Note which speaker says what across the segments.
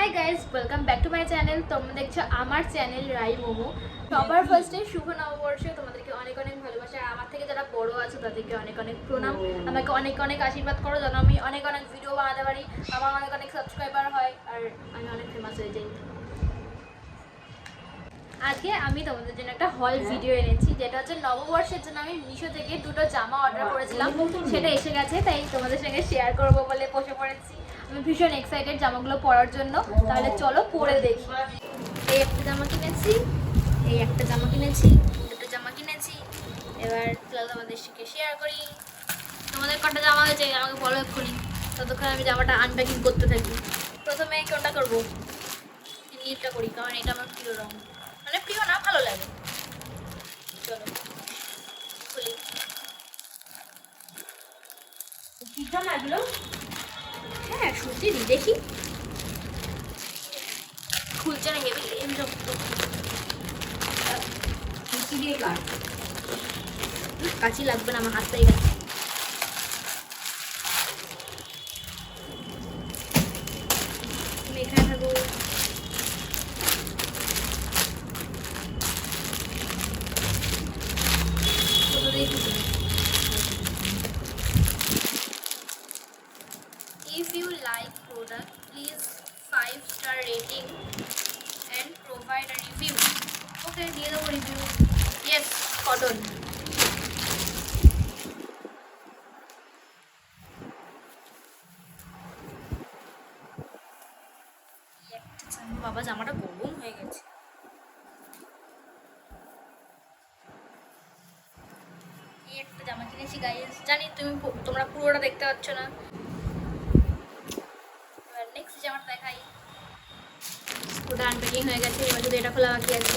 Speaker 1: Hi guys welcome back to my channel তোমরা দেখছ আমার চ্যানেল রাই মোমো সবার ফার্স্টে শুভ নববর্ষ। তোমাদেরকে অনেক অনেক ভালোবাসা। আর আমার থেকে যারা বড় আছে তাদেরকে অনেক অনেক প্রণাম। আমাকে অনেক অনেক আশীর্বাদ করো যেন আমি অনেক অনেক ভিডিও বানাতে পারি। আমার অনেক অনেক সাবস্ক্রাইবার হয়। আর আমি অনেক ফেমাস হয়ে যাই। আজকে আমি তোমাদের জন্য একটা হল ভিডিও এনেছি, যেটা হচ্ছে নববর্ষের জন্য আমি মিশো থেকে দুটো জামা অর্ডার করেছিলাম। সেটা এসে গেছে, তাই তোমাদের সঙ্গে শেয়ার করব বলে বসে পড়েছি। আমি ভীষণ এক্সাইটেড জামাগুলো পরার জন্য। তাহলে চলো পরে দেখি। এই একটা জামা কিনেছি, এই একটা জামা কিনেছি, দুটো জামা কিনেছি। এবার চলো তোমাদের সঙ্গে শেয়ার করি। তোমাদের কটা জামা হয়েছে, আমাকে বলো এক্ষুনি। ততক্ষণ আমি জামাটা আনপ্যাকিং করতে থাকি। প্রথমে কোনটা করব? নীলটা করি, কারণ এটা আমার প্রিয় রঙ মানে প্রিয় না ভালো লাগে। চলো। খুলি।
Speaker 2: সিদ্ধ না
Speaker 1: হ্যাঁ সত্যি দি দেখি। খুলছে না
Speaker 2: দিয়ে কাট।
Speaker 1: কাঁচি লাগবে না আমার হাতটাই গেছে এখানে থাকো product, please 5 star rating and provide a review. Okay, দিয়ে দেবো review. Yes, cotton. বাবা জামাটা গরম হয়ে গেছে এই একটা জামা কিনেছি গাইস জানি তুমি তোমরা পুরোটা দেখতে পাচ্ছ না এবার নেক্সট জামাটা দেখাই ওটা আনপ্যাকিং হয়ে গেছে, এবার যদি এটা খোলা বাকি আছে।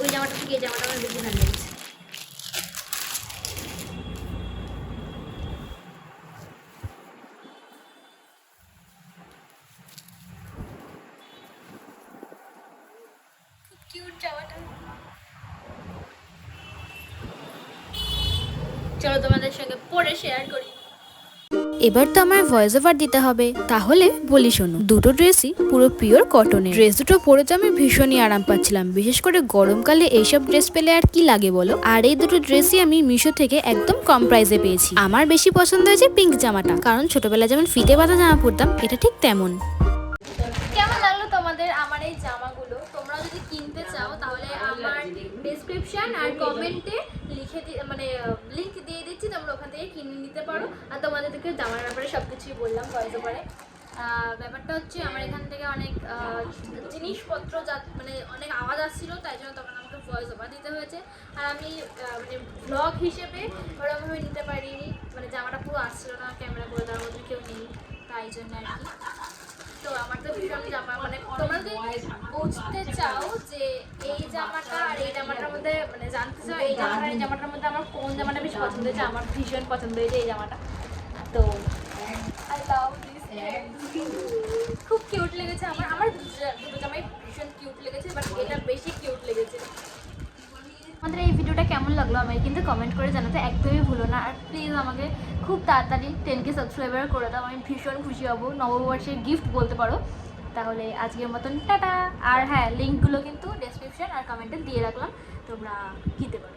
Speaker 1: ওই জামাটা থেকে এই জামাটা আমার বেশি ভালো লেগেছে। চলো তোমাদের সঙ্গে পরে শেয়ার করি।
Speaker 3: এবার তো আমার ভয়েস ওভার দিতে হবে। তাহলে বলি শোনো, দুটো ড্রেসই পুরো পিওর কটনের ড্রেস দুটো পরে তো আমি ভীষণই আরাম পাচ্ছিলাম। বিশেষ করে গরমকালে এইসব ড্রেস পেলে আর কি লাগে বলো? আর এই দুটো ড্রেসই আমি মিশো থেকে একদম কম প্রাইসে পেয়েছি। আমার বেশি পছন্দ হয়েছে পিঙ্ক জামাটা। কারণ ছোটবেলায় যেমন ফিতে বাঁধা জামা পরতাম, এটা ঠিক তেমন।
Speaker 1: আর কমেন্টে লিখে মানে লিংক দিয়ে দিচ্ছি। তোমরা কিনে নিতে পারো। আর তোমাদেরকে জামার ব্যাপারে সব কিছুই বললাম ভয়েস ওভারে ব্যাপারটা হচ্ছে আমার এখান থেকে অনেক জিনিসপত্র যা মানে অনেক আওয়াজ আসছিল, তাই জন্য তখন আমাকে ভয়েস ওভার দিতে হয়েছে। আর আমি মানে ব্লগ হিসেবে ওরকমভাবে নিতে পারিনি। মানে জামাটা পুরো আসছিল না ক্যামেরা করে দেওয়ার মধ্যে কেউ নেই, তাই জন্য আর কি। তো আমার তো ভীষণ জামা মানে তোমরা যদি বুঝতে চাও যে এই জামাটা আর এই জামাটার মধ্যে মানে জানতে চাও এই জামাটা এই জামাটার মধ্যে আমার কোন জামাটা বেশি পছন্দ হয়েছে, আমার ভীষণ পছন্দ হয়েছে এই জামাটা। তো খুব কিউট লেগেছে আমার। আমার দুটো- জামাই ভীষণ কিউট লেগেছে বাট এটা বেশি কিউট লেগেছে। আমাদের এই ভিডিওটা কেমন লাগল আমাকে কিন্তু কমেন্ট করে জানাতে একদমই ভুলো না। আর প্লিজ আমাকে খুব তাড়াতাড়ি টেনকে সাবস্ক্রাইবার করে দাও। আমি ভীষণ খুশি হব। নববর্ষের গিফট বলতে পারো। তাহলে আজকের মতন টাটা। আর হ্যাঁ লিঙ্কগুলো কিন্তু ডেসক্রিপশন আর কমেন্টে দিয়ে রাখলাম। তোমরা কিনতে পারো।